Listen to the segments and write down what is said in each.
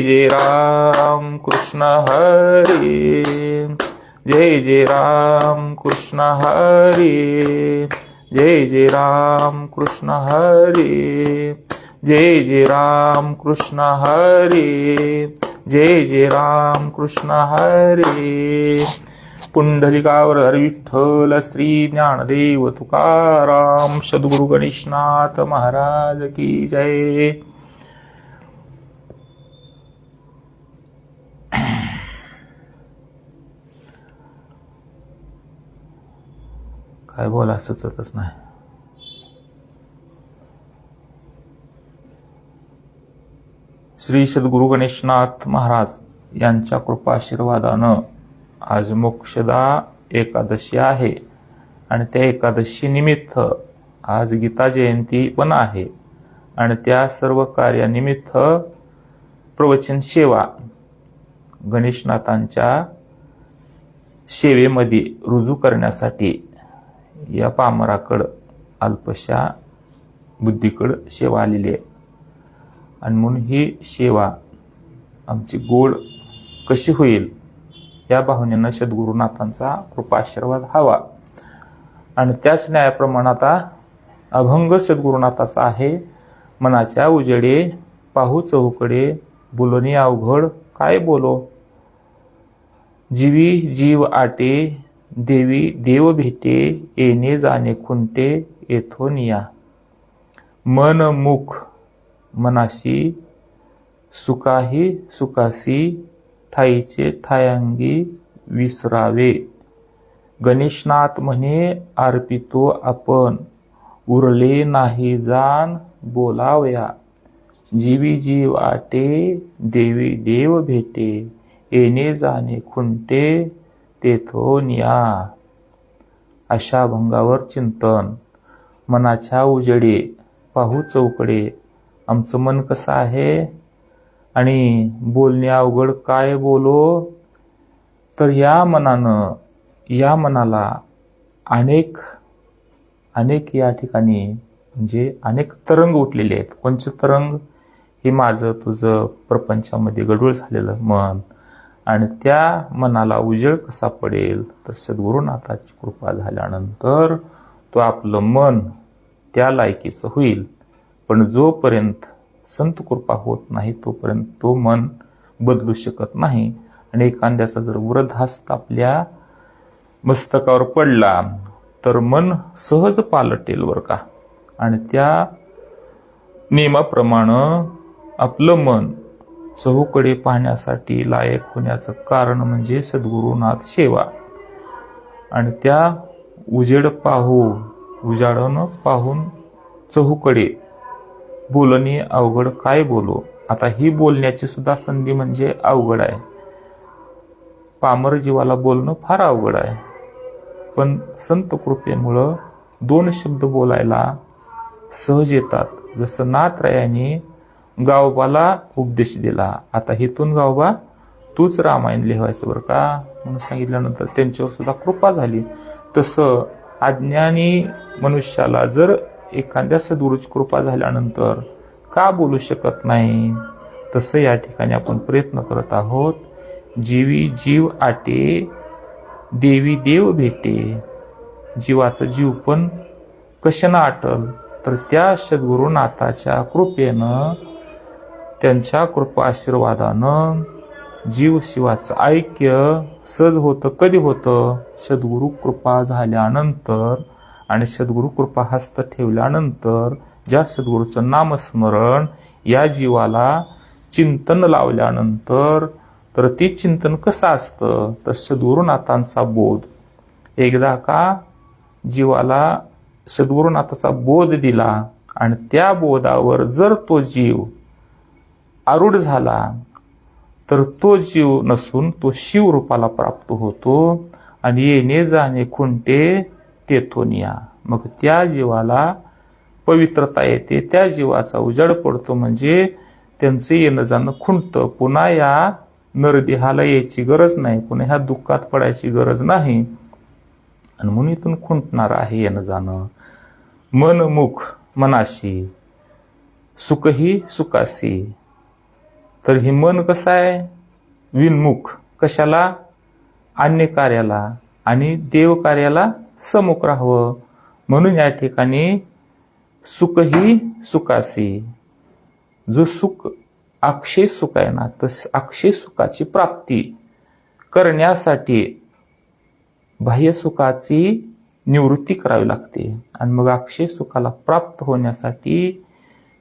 जय राम कृष्ण हरी। जय जय राम कृष्ण हरी। जय जय राम कृष्ण हरी। जय जय राम कृष्ण हरी। जय जय राम कृष्ण हरी। पुंडलिकावर विठ्ठल श्री ज्ञानदेव तुकाराम सद्गुरु गणेशनाथ महाराज की जय। काय बोला सुचतच नाही. श्री सद्गुरु गणेशनाथ महाराज यांच्या कृपा आशीर्वादानं आज मोक्षदा एकादशी आहे आणि त्या एकादशी निमित्त आज गीता जयंती पण आहे आणि त्या सर्व कार्यानिमित्त प्रवचन सेवा गणेशनाथांच्या सेवेमध्ये रुजू करण्यासाठी या पामराकडं अल्पशा बुद्धीकडं सेवा आलेली आहे. आणि म्हणून ही सेवा आमची गोड कशी होईल या भावनेनं सद्गुरुनाथांचा कृपा आशीर्वाद हवा. आणि त्याच न्यायाप्रमाणे आता अभंग सद्गुरुनाथाचा आहे. मनाच्या उजेडे पाहू चहूकडे बोलणी अवघड काय बोलो? जीवी जीव आटे देवी देव भेटे येणे जाणे खुंटे येथोनिया मन मुख मनाशी सुखाही सुखासी ठाईचे ठायांगी विसरावे. गणेशनाथ म्हणे अर्पितो आपण उरले नाही जाण बोलावया. जीवी जीव आटे देवी देव भेटे येणे जाणे खुंटे तेथून या अशा भंगावर चिंतन. मनाच्या उजेडे पाहू चौकडे आमचं मन कसं आहे? आणि बोलणे अवघड काय बोलो? तर या मनानं या मनाला अनेक अनेक या ठिकाणी म्हणजे अनेक तरंग उठलेले आहेत. कोणचे तरंग? हे माझं तुझं प्रपंचामध्ये गडूळ झालेलं मन. आणि त्या मनाला उजेड कसा पडेल तर सद्गुरुनाथाची कृपा झाल्यानंतर तो आपलं मन त्या लायकीचं होईल. पण जोपर्यंत संत कृपा होत नाही तोपर्यंत तो मन बदलू शकत नाही. आणि एखाद्याचा जर वृद्धास्त आपल्या मस्तकावर पडला तर मन सहज पालटेल बर का? आणि त्या नियमाप्रमाणे आपलं मन चहूकडे पाहण्यासाठी लायक होण्याचं कारण म्हणजे सद्गुरुनाथ सेवा. आणि त्या उजेड पाहू उजाडून पाहून चहूकडे बोलणे अवघड काय बोलू? आता ही बोलण्याची सुद्धा संधी म्हणजे अवघड आहे. पामर जीवाला बोलणं फार अवघड आहे. पण संत कृपेमुळं दोन शब्द बोलायला सहज येतात. जसं नाथरायाने गावबाला उपदेश दिला. आता हेतून गावबा तूच रामायण लिहायचं बरं का? म्हणून सांगितल्यानंतर त्यांच्यावर सुद्धा कृपा झाली. तसं अज्ञानी मनुष्याला जर एखाद्या सद्गुरूची कृपा झाल्यानंतर का बोलू शकत नाही? तसं या ठिकाणी आपण प्रयत्न करत आहोत. जीवी जीव आटे देवी देव भेटे. जीवाचं जीव पण कशानं आटल? तर त्या सद्गुरुनाथाच्या कृपेनं त्यांच्या कृपा आशीर्वादानं जीव शिवाचं ऐक्य सहज होतं कधी होतं? सद्गुरु कृपा झाल्यानंतर आणि सद्गुरु कृपा हस्त ठेवल्यानंतर ज्या सद्गुरूचं नामस्मरण या जीवाला चिंतन लावल्यानंतर तर ते चिंतन कसं असतं? तर सद्गुरुनाथांचा बोध. एकदा का जीवाला सद्गुरुनाथाचा बोध दिला आणि त्या बोधावर जर तो जीव आरूढ झाला तर तो जीव नसून तो शिवरूपाला प्राप्त होतो. आणि येणे जाणे खुंटे तेथोनिया मग त्या जीवाला पवित्रता येते. त्या जीवाचा उजाड पडतो म्हणजे त्यांचं येणं जाणं खुंटतं पुन्हा या नरदेहाला यायची गरज नाही. पुन्हा ह्या दुःखात पडायची गरज नाही. आणि म्हणून इथून खुंटणार आहे येणं जाणं. मन मुख मनाशी सुखही सुखासी तर हे मन कसं आहे? विनमुख. कशाला? अन्य कार्याला आणि देव कार्याला समुख राहावं. म्हणून या ठिकाणी सुख ही सुखासी जो सुख अक्षय सुख आहे ना तर अक्षय सुखाची प्राप्ती करण्यासाठी बाह्य सुखाची निवृत्ती करावी लागते. आणि मग अक्षय सुखाला प्राप्त होण्यासाठी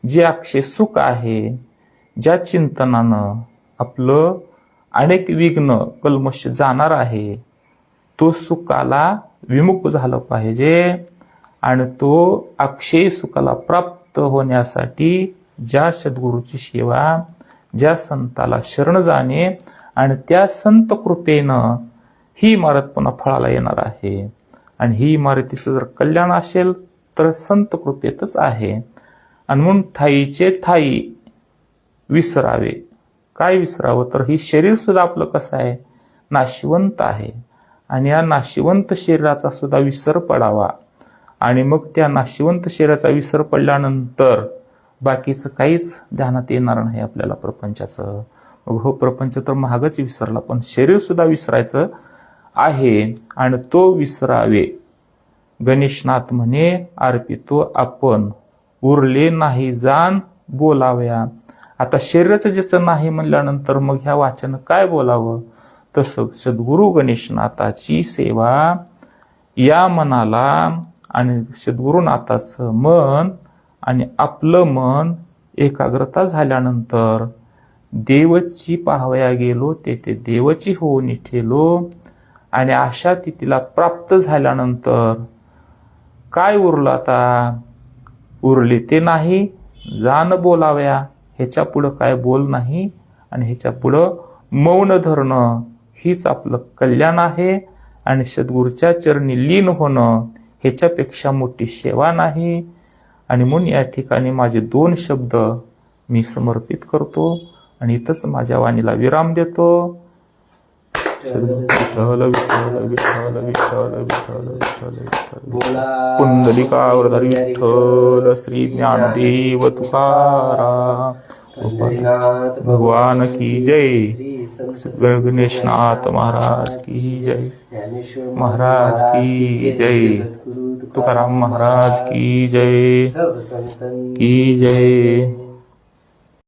जे अक्षय सुख आहे ज्या चिंतनानं आपलं अनेक विघ्न कल्मश जाणार आहे तो सुखाला विमुख झालं पाहिजे आणि तो अक्षय सुखाला प्राप्त होण्यासाठी ज्या सद्गुरूची सेवा ज्या संताला शरण जाणे आणि त्या संत कृपेनं ही इमारत पुन्हा फळाला येणार आहे. आणि ही इमारतीचं जर कल्याण असेल तर संत कृपेतच आहे. आणि म्हणून ठाईचे ठाई विसरावे. काय विसरावं? तर ही शरीरसुद्धा आपलं कसं आहे? नाशिवंत आहे. आणि या नाशिवंत शरीराचा सुद्धा विसर पडावा. आणि मग त्या नाशिवंत शरीराचा विसर पडल्यानंतर बाकीचं काहीच ध्यानात येणार नाही आपल्याला प्रपंचाचं. मग हो प्रपंच तर महागच विसरला पण शरीरसुद्धा विसरायचं आहे आणि तो विसरावे. गणेशनाथ म्हणे अर्पितो आपण उरले नाही जाण बोलाव्या आता शरीराचं ज्याचं नाही म्हणल्यानंतर मग ह्या वाचन काय बोलावं? तसं सद्गुरु गणेशनाथाची सेवा या मनाला आणि सद्गुरुनाथाचं मन आणि आपलं मन एकाग्रता झाल्यानंतर देवची पाहावया गेलो तेथे देवची होऊन ठेलो आणि अशा तिथीला प्राप्त झाल्यानंतर काय उरलं आता? उरले ते नाही जाण बोलाव्या. ह्याच्या पुढं काय बोल नाही आणि ह्याच्या पुढं मौन धरणं हीच आपलं कल्याण आहे. आणि सद्गुरूच्या चरणी लीन होणं ह्याच्यापेक्षा मोठी सेवा नाही. आणि म्हणून या ठिकाणी माझे दोन शब्द मी समर्पित करतो आणि इथंच माझ्या वाणीला विराम देतो. विठ्ठल विठ्ठल विठ्ठल विठ्ठल विठ्ठल विठ्ठल विठ्ठल बोला पुंडलिकावरधारी विठ्ठल श्री ज्ञानदेव पंढरीनाथ भगवान की जय। गणेशनाथ महाराज की जय। महाराज की जय तुकाराम महाराज की जय। की जय।